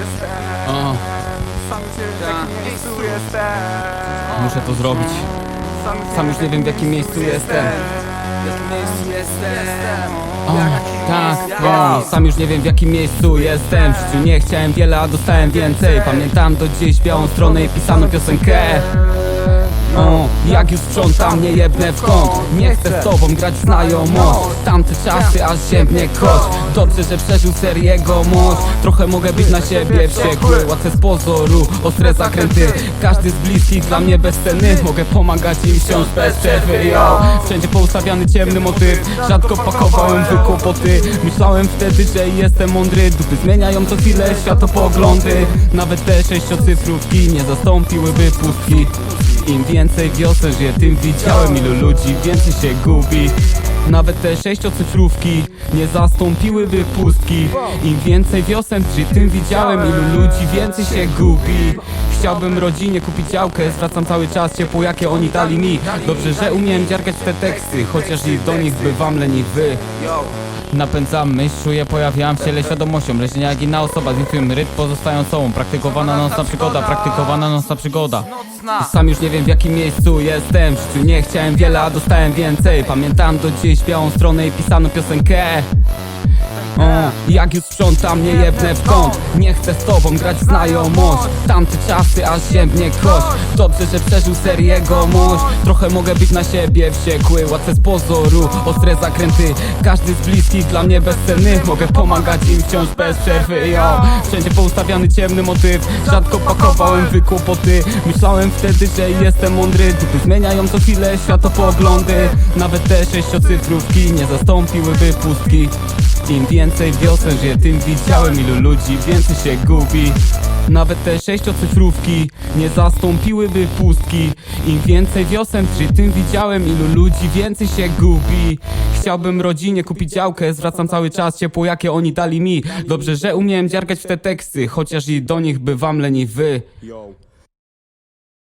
jestem O, Sam cię w jakim miejscu jestem muszę to zrobić. Sam już nie wiem w jakim miejscu jestem. W jakim miejscu jestem? O, tak, o, sam już nie wiem w jakim miejscu jestem. W życiu nie chciałem wiele, a dostałem więcej. Pamiętam do dziś białą stronę i pisaną piosenkę o, jak już sprzątam, nie jebnę w kąt. Nie chcę z tobą grać w znajomość. Tamte czasy, aż ziębnie kość Dobrze, że przeżył seriego mość Trochę mogę być na siebie wściekły. Łatwe z pozoru, ostre zakręty. Każdy z bliskich dla mnie bezcenny Mogę pomagać im wciąż bez przerwy yo. Wszędzie poustawiany ciemny motyw. Rzadko pakowałem w kłopoty. Myślałem wtedy, że jestem mądry. Dupy zmieniają co chwilę światopoglądy. Nawet te sześciocyfrówki nie zastąpiłyby pustki im więcej wiosen żyje, tym widziałem ilu ludzi więcej się gubi. Nawet te sześciocyfrówki nie zastąpiłyby pustki Im więcej wiosen żyje, tym widziałem ilu ludzi więcej się gubi. Chciałbym rodzinie kupić działkę, zwracam cały czas ciepło jakie oni dali mi. Dobrze, że umiem dziargać te teksty, chociaż i do nich bywam leni wy Napędzam myśl, czuję, pojawiam się le świadomością Leżenia jak inna osoba, z niczym rytm pozostają sobą. Praktykowana nocna przygoda, praktykowana nocna przygoda. Sam już nie wiem w jakim miejscu jestem. W życiu nie chciałem wiele, a dostałem więcej. Pamiętam do dziś białą stronę i pisaną piosenkę o, jak już sprzątam, nie jebnę w kąt. Nie chcę z tobą grać znajomość. Tamte czasy, aż ziębnie kość Dobrze, że przeżył seriego mość Trochę mogę być na siebie wściekły. Łatwe z pozoru, ostre zakręty. Każdy z bliskich dla mnie bezcenny. Mogę pomagać im wciąż bez przerwy. Yo. Wszędzie poustawiany ciemny motyw. Rzadko pakowałem w kłopoty Myślałem wtedy, że jestem mądry. Dupy zmieniają co chwilę światopoglądy. Nawet te sześciocyfrówki nie zastąpiłyby pustki im więcej wiosen żyje, tym widziałem ilu ludzi więcej się gubi. Nawet te sześciocyfrówki nie zastąpiłyby pustki. Im więcej wiosen żyje, tym widziałem ilu ludzi więcej się gubi. Chciałbym rodzinie kupić działkę, zwracam cały czas ciepło jakie oni dali mi. Dobrze, że umiem dziargać w te teksty, chociaż i do nich bywam leni wy Yo.